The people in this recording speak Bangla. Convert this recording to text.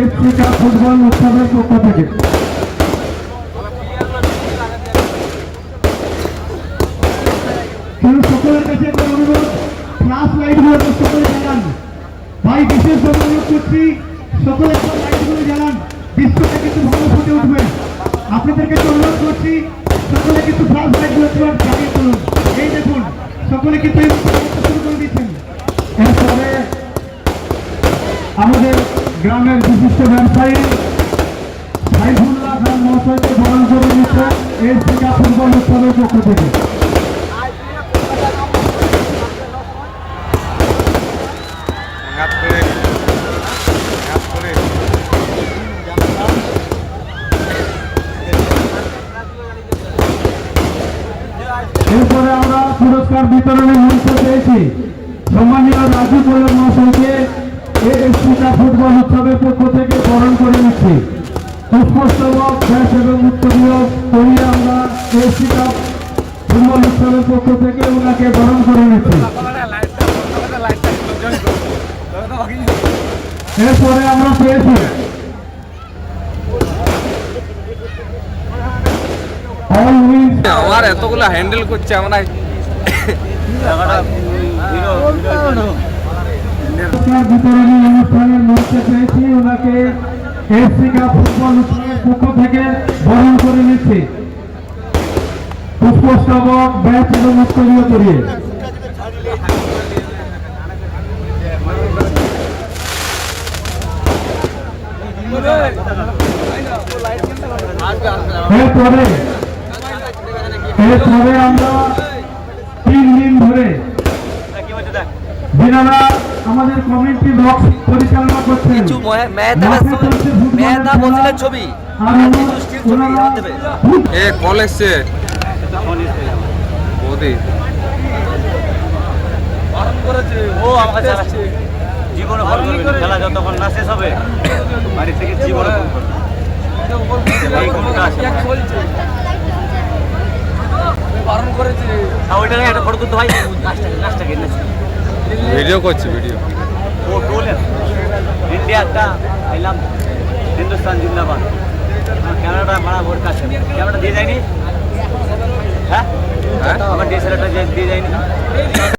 এফসি ফুটবল উৎসবের পক্ষ থেকে। সকলের অনুরোধ সকলে করছি। সকলে কিন্তু ভালো ফুটে উঠবে। আপনাদের এই দেখুন, সকলে কিন্তু এই শুরু করে দিচ্ছেন এরপরে আমাদের গ্রামের বিশিষ্ট ব্যবসায়ী সাইফুল্লাহ খান মহাশয়কে বরণ করে নিচ্ছে এর থেকে ফুটবল উৎসবের পক্ষ থেকে। এরপরে আমরা পুরস্কার বিতরণের মঞ্চ পেয়েছি। সম্মানীয় রাজু কোলর মহাশয়কে এএসপি কাপ ফুটবল উৎসবের পক্ষ থেকে বরণ করে নিচ্ছি। পুষ্পস্তবক ব্যাস এবং উত্তরীয় আমরা পক্ষ থেকে ওনাকে বরণ করে নিচ্ছি। এরপরে আমরা পেয়েছি। আমার এতগুলো হ্যান্ডেল করছে, আমরা এফসি কাপ ফুটবল পক্ষ থেকে বরণ করে নিচ্ছি। পুষ্পস্তবক ব্যাচ এবং উত্তরীয় করিয়ে। এরপরে এরপরে আমরা তিন দিন ধরে যিনারা আমাদের কমিউনিটি বক্স পরিচালনা করছেন। কিছু মহে- মেহতা মাঠে ছবি- এ কল এসছে। বৌদি ও আমাকে চালাচ্ছে জীবনে ফোন করবে খেলা যতক্ষণ না শেষ হবে বাড়ি থেকে জীবনে ফোন করবে। এই কোনটা ওইটা একটা ফটো তুলতে ভাই গাছটা কিনেছে ভিডিও করছি ভিডিও ও বলেন ইন্ডিয়া একটা আইলাম হিন্দুস্তান জিন্দাবাদ। ক্যামেরাটা মারা ভোট কাছে ক্যামেরাটা দিয়ে যায়নি? হ্যাঁ? হ্যাঁ? আমার ডিএসএলআরটা দিয়ে যায়নি।